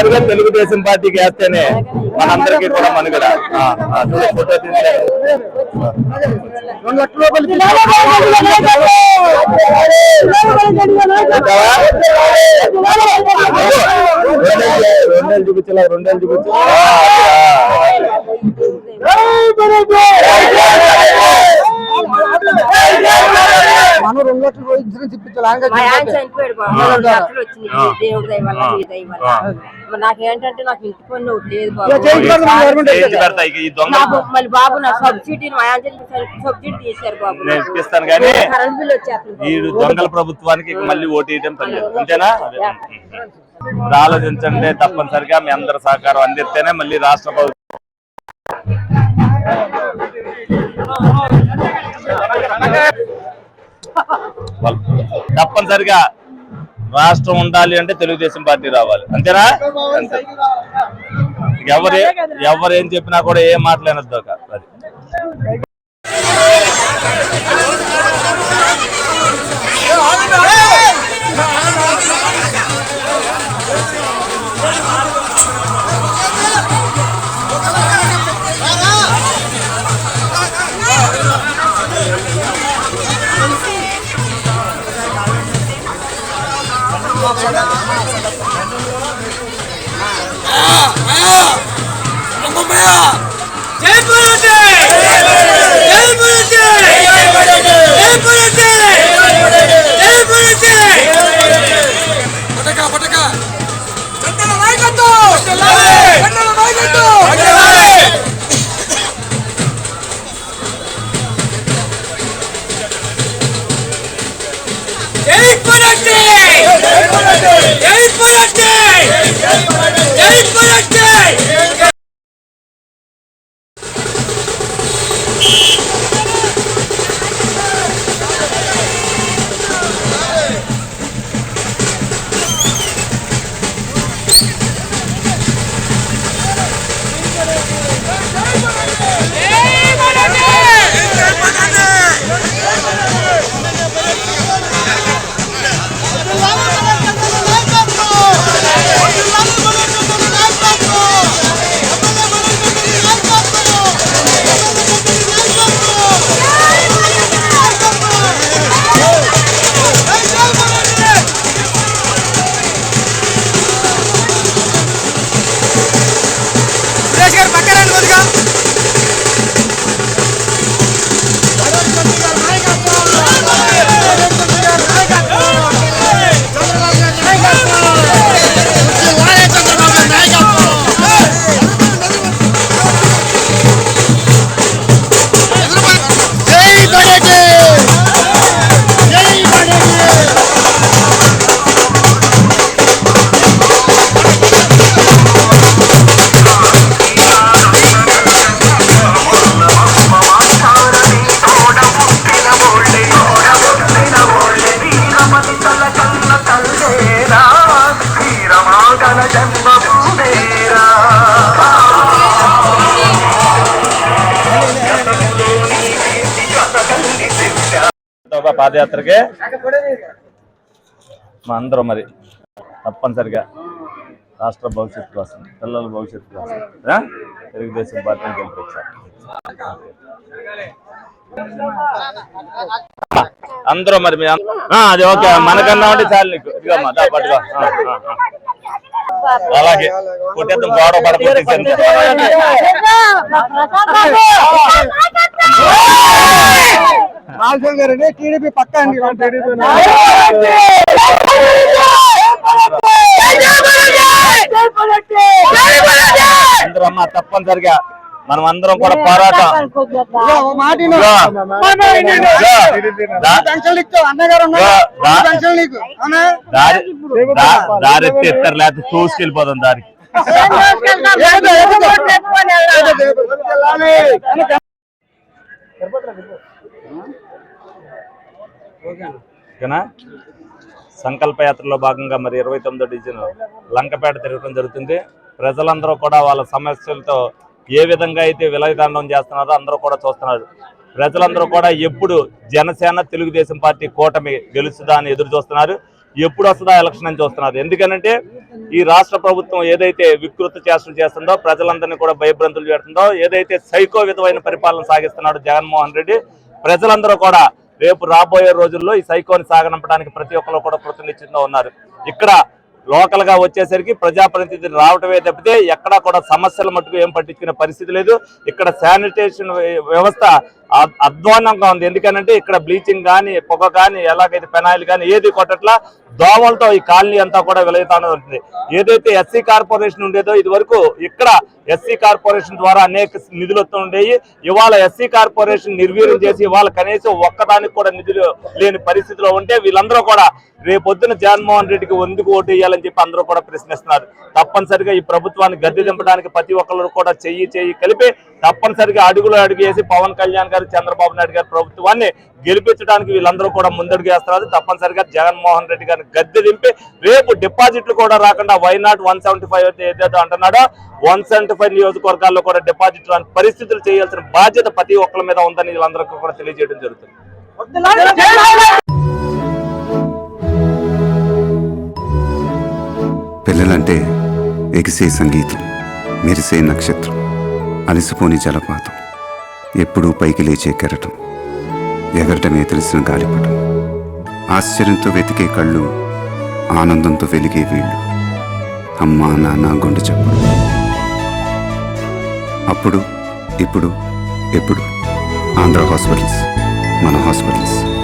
తప్పనిసరిగా తెలుగుదేశం పార్టీకి వేస్తేనే మనందరికీ కూడా మనుగడ. ఫోటో రెండేళ్ళు చూపించలే రెండేళ్ళు చూపించలే మనం రెండు లక్షల రూపాయలు ఇన్సూరెన్స్ ఇప్పించాలి ఆయన మా ఆయన చనిపోతే. చనిపోయాడు బాబు ఆ. రెండు లక్షలు వచ్చింది ఆ. దేవుడి దయ వల్ల ఆ. మీ దయ వల్ల ఆ. మరి నాకేంటంటే నాకు ఇంటి పన్ను ఒకటి లేదు ఇక బాబు చేయించి పెడతాం మన గవర్నమెంట్ చేయించి అయితే. పెడతా ఇక ఈ దొంగ నాకు మళ్ళీ బాబు నా సబ్సిడీ మా ఆయన సబ్సిడీ తీశారు బాబు నేను ఇప్పిస్తాను కానీ కరెంట్ బిల్ వచ్చేస్తుంది ఈ బాబు. దొంగల ప్రభుత్వానికి ఇక మళ్ళీ ఓటు వేయడం పనిలేదు అంతేనా ఆలోచించండి తప్పనిసరిగా మీ అందరి సహకారం అందిస్తేనే మళ్ళీ రాష్ట్ర ప్రభుత్వం తప్పనిసరిగా రాష్ట్రం ఉండాలి అంటే తెలుగుదేశం పార్టీ రావాలి. అంతేనా? ఎవరు ఎవరు ఏం చెప్పినా కూడా ఏం మాట్లాడద్దు అది. జయపురం జై పోరాటే జై! పోరాటే ఒక పాదయాత్రకి మా అందరం మరి తప్పనిసరిగా రాష్ట్ర భవిష్యత్తు కోసం పిల్లల భవిష్యత్తు కోసం? తెలుగుదేశం పార్టీని గెలిపించాలి. అందరూ మరి మీ అది ఓకే. మనకన్నా ఉంటే చాలు నీకు. ఇదిగమ్మా దా పట్టుకో. అలాగే. కొట్టేద్దాం గోడ పడకపోతే రాజశేఖర్ గారు టీడీపీ పక్క అండి తప్పనిసరిగా మనం అందరం కూడా పోరాటం దారి ఎత్తారు లేకపోతే చూసుకెళ్ళిపోతాం దారికి ఓకేనా? సంకల్పయాత్రలో భాగంగా మరి ఇరవై తొమ్మిదో డివిజన్ లంకపేట తిరగడం జరుగుతుంది. ప్రజలందరూ కూడా వాళ్ళ సమస్యలతో ఏ విధంగా అయితే విలయతాండం చేస్తున్నారో అందరూ కూడా చూస్తున్నారు. ప్రజలందరూ కూడా ఎప్పుడు జనసేన తెలుగుదేశం పార్టీ కూటమి గెలుస్తుందా అని ఎదురు చూస్తున్నారు. ఎప్పుడు వస్తుందా ఎలక్షన్ అని చూస్తున్నారు. ఎందుకనంటే ఈ రాష్ట్ర ప్రభుత్వం ఏదైతే వికృత చేష్టలు చేస్తుందో ప్రజలందరినీ కూడా భయభ్రంతులు చేస్తుందో ఏదైతే సైకో విధమైన పరిపాలన సాగిస్తున్నాడు జగన్మోహన్ రెడ్డి ప్రజలందరూ కూడా రేపు రాబోయే రోజుల్లో ఈ సైకోని సాగనంపడానికి ప్రతి ఒక్కరు కూడా కృతనిశ్చితంగా ఉన్నారు. ఇక్కడ లోకల్గా వచ్చేసరికి ప్రజాప్రతినిధులు రావటమే తప్పితే ఎక్కడా కూడా సమస్యల మట్టుకు ఏం పట్టించుకునే పరిస్థితి లేదు. ఇక్కడ శానిటేషన్ వ్యవస్థ అధ్వానంగా ఉంది. ఎందుకనంటే ఇక్కడ బ్లీచింగ్ కానీ పొగ కానీ ఎలాగైతే పెనాయిల్ కానీ ఏది కొట్టట్లా దోమలతో ఈ కాలనీ అంతా కూడా వెలుగుతానే ఉంటుంది. ఏదైతే ఎస్సీ కార్పొరేషన్ ఉండేదో ఇది వరకు ఇక్కడ ఎస్సీ కార్పొరేషన్ ద్వారా అనేక నిధులు వస్తుండేవి ఇవాళ ఎస్సీ కార్పొరేషన్ నిర్వీర్యం చేసి ఇవాళ కనీసం ఒక్కదానికి కూడా నిధులు లేని పరిస్థితిలో ఉంటే వీళ్ళందరూ కూడా రేపొద్దున జగన్మోహన్ రెడ్డికి ఎందుకు ఓటు వేయాలని చెప్పి అందరూ కూడా ప్రశ్నిస్తున్నారు. తప్పనిసరిగా ఈ ప్రభుత్వాన్ని గద్దె దింపడానికి ప్రతి ఒక్కరు కూడా చెయ్యి చెయ్యి కలిపి తప్పనిసరిగా అడుగులు అడుగు వేసి పవన్ కళ్యాణ్ గారు చంద్రబాబు నాయుడు గారి ప్రభుత్వాన్ని గెలిపించడానికి వీళ్ళందరూ కూడా ముందడుగు వేస్తున్నారు. తప్పనిసరిగా జగన్మోహన్ రెడ్డి గారిని గద్దె దింపి రేపు డిపాజిట్లు కూడా రాకుండా why not one seventy five ఏదైతే అంటున్నాడో వన్ సెవెంటీ ఫైవ్ నియోజకవర్గాల్లో కూడా డిపాజిట్లు రాని పరిస్థితులు చేయాల్సిన బాధ్యత ప్రతి ఒక్కరి మీద ఉందని వీళ్ళందరికీ కూడా తెలియజేయడం జరుగుతుంది. పిల్లలంటే ఎగిసే సంగీతం మెరిసే నక్షత్రం అలసిపోని జలపాతం. ఎప్పుడూ పైకి లేచే కెరటం. ఎగరటమే తెలిసిన గాలిపటం. ఆశ్చర్యంతో వెతికే కళ్ళు ఆనందంతో వెలిగే వీళ్ళు. అమ్మా నాన్న గుండె చప్పుడు. అప్పుడు ఇప్పుడు ఎప్పుడు? ఆంధ్ర హాస్పిటల్స్ మన హాస్పిటల్స్.